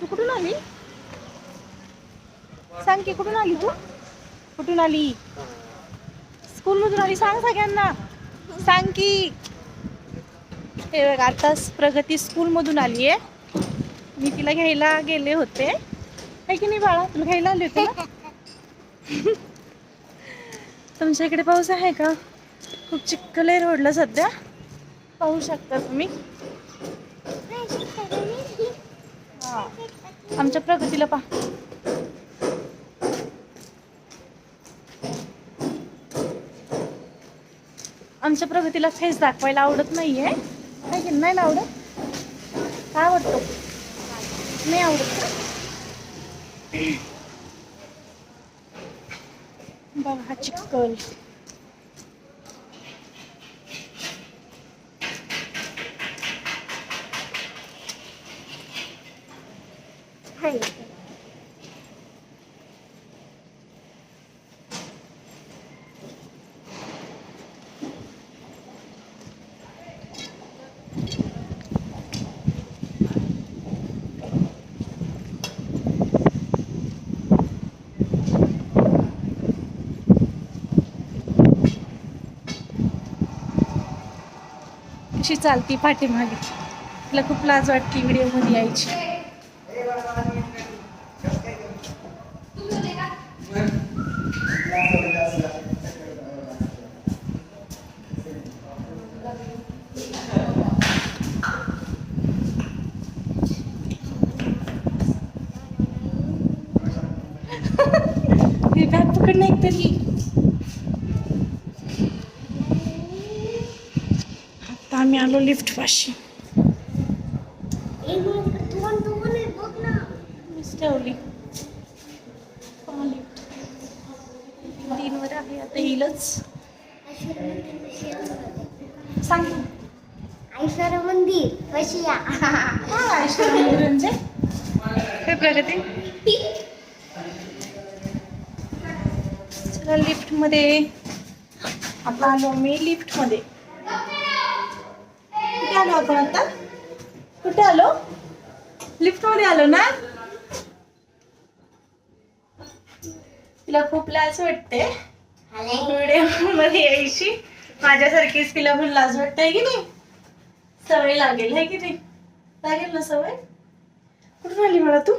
तू कुठून आली? सांग की कुठून आली तू? कुठून आली? स्कूल मधून आली. सांग सगळ्यांना. सांग की. हे बघ आताच प्रगती स्कूल मधून आली आहे. मी तिला घ्यायला गेले होते. आहे की नाही बाळा? तुला घ्यायला आले होते ना? तुमच्या इकडे पाऊस आहे का? खूप चिखल आहे रोडला सध्या. पाहू शकता तुम्ही. आमच्या प्रगतीला पहा आमच्या प्रगतीला फेस दाखवायला आवडत नाहीये. काय की नाही आवडत. काय आवडतो? नाही आवडत. बघा बघा हा चिक्कल अशी चालती पाठीमागे? तिला खूप लाज वाटते व्हिडिओमध्ये यायची. आता आम्ही आलो लिफ्ट पाशी. ठेवली पहा lift. बरं आहे आता. येईलच सांग. ऐश्वर मंदिर वशिया काय मंदिर म्हणजे काय प्रगती? चला लिफ्टमध्ये. आलो मी लिफ्टमध्ये. कुठे आलो आपण आता? कुठे आलो? लिफ्टमध्ये आलो ना? तिला खूप लाज वाटते. व्हिडिओमध्ये यायची. माझ्यासारखीच तिला पण लाज वाटते की नाही? सवय लागेल आहे की नाही? लागेल ना सवय? कुठून आली मला तू?